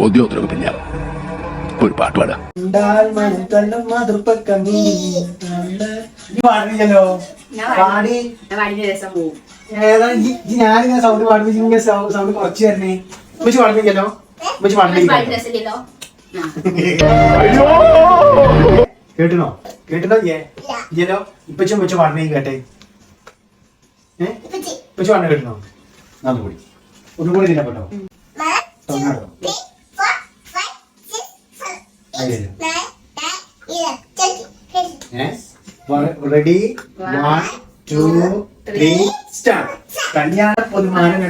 ചോദ്യോത്തരവില്ല ഒരു പാട്ട് പാടാം. പാടില്ലല്ലോ. പാടി. പാടിന്റെ രസം? പോവും ഏതാ ഈ- ഈ ഞാനിങ്ങനെ സൗണ്ട് പാടുമ്പോ ഇങ്ങനെ സൗണ്ട് കുറച്ച് തരണേ ഉമ്മച്ചി പാടുന്നില്ലല്ലോ? ഉമ്മച്ചി രസമില്ലല്ലോ. കേട്ടണോ? കേട്ടണോ ഏ ഇല്ലല്ലോ ഇപ്പച്ചും ഉമ്മച്ച പാടണേ കേട്ടെ. ഏഹ് ഇപ്പച്ചു പാടണ കേട്ടണോ? കൂടി ഒന്നും കൂടി തിന്നെ കേട്ടോ തൊണ്ണാടോ ready one two three start കല്യാണ പൊതുമാനം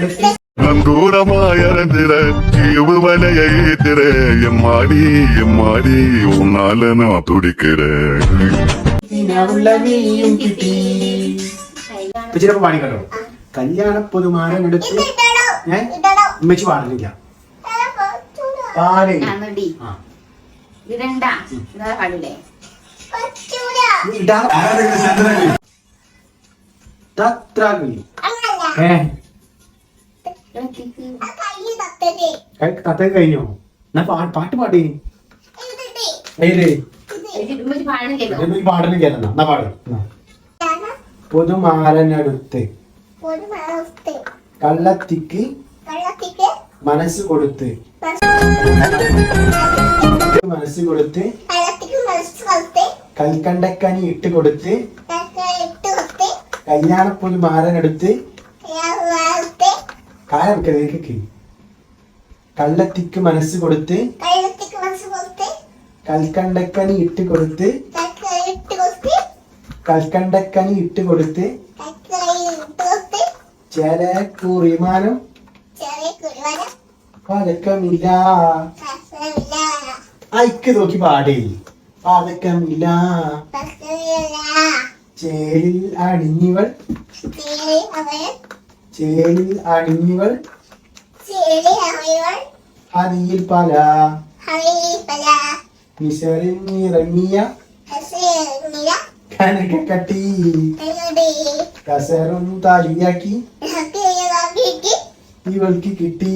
ഇപ്പച്ചിരപ്പം പാടിക്കട്ടോ കല്യാണ പൊതുമാനം എടുത്ത് ഏ? ഉമ്മച്ചി പാടുന്നില്ല. ഇടണ്ട കഴിഞ്ഞോ? എന്നാ പാട്ട് പാടി. ഏത് ഉമ്മച്ചി പാടണില്ലല്ലോ ഇതൊന്നും ഈ പാടുന്നില്ല എന്നാ പാട്. പൊതുമാലനടുത്ത് കള്ളത്തിക്ക് മനസ്സ് കൊടുത്ത്. മനസ്സ് കൊടുത്ത് കൽക്കണ്ടക്കനി ഇട്ട് കൊടുത്ത് കല്യാണപ്പൊലി മാലനടുത്ത് കാലൊക്കെ കള്ളത്തിക്ക് മനസ്സ് കൊടുത്ത് കൽക്കണ്ടക്കനി ഇട്ട് കൊടുത്ത് കൽക്കണ്ടക്കനി ഇട്ട് കൊടുത്ത് ചേല കുറിമാനം ഐക്ക് നോക്കി പാടേ. പാതക്കമില്ല. ചേലിൽ അണിഞ്ഞിവൾ. ചേലിൽ അണിഞ്ഞിവൾ. ഹരിയിൽ പല. മിസറിൽ നിറങ്ങിയ. കട്ടി. കസറും താലിയാക്കി. ഇവൾക്ക് കിട്ടി.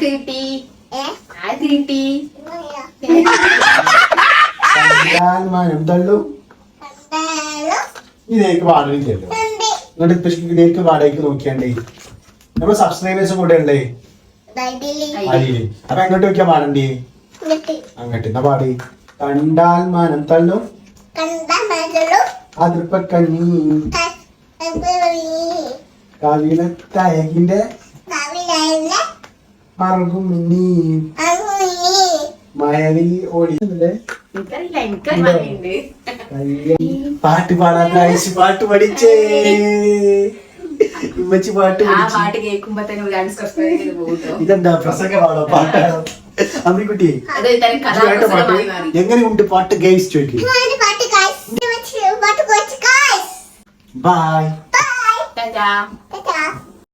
കിട്ടി? ആർക്ക് കിട്ടി കണ്ടാൽ മനം തള്ളും ഇതേക്ക് പാടില്ലല്ലോ എന്നിട്ട് ഇപ്പൊ ഇതേക്ക് വാടകയ്ക്ക് നോക്കിയാണ്ടേ നമ്മൾ സബ്സ്ക്രൈബേഴ്സ് കൂടെ ഉണ്ടേ അടിയില് അപ്പൊ എങ്ങോട്ട് നോക്കിയാ പാടണ്ടേ അങ്ങോട്ട് എന്നാ പാടി കണ്ടാൽ മനം തള്ളും അതിർപ്പക്കണ്ണി കവിളത്തയകിന്റെ മറകും മിന്നി മഴവിൽ ഓടി. പാട്ട് പാടാൻ ആയിഷ് പാട്ട് പഠിച്ചേ. ഉമ്മച്ചി പാട്ട് പാട്ട് കേൾക്കുമ്പോ തന്നെ ഇതെന്താ പ്രസംഗമാണോ പാട്ടാണോ അമ്മിക്കുട്ടി ഇത് കേട്ടോ പാട്ട്. എങ്ങനെയുണ്ട് ഗൈസ് ചോദിക്കും. ബൈ ടാറ്റാ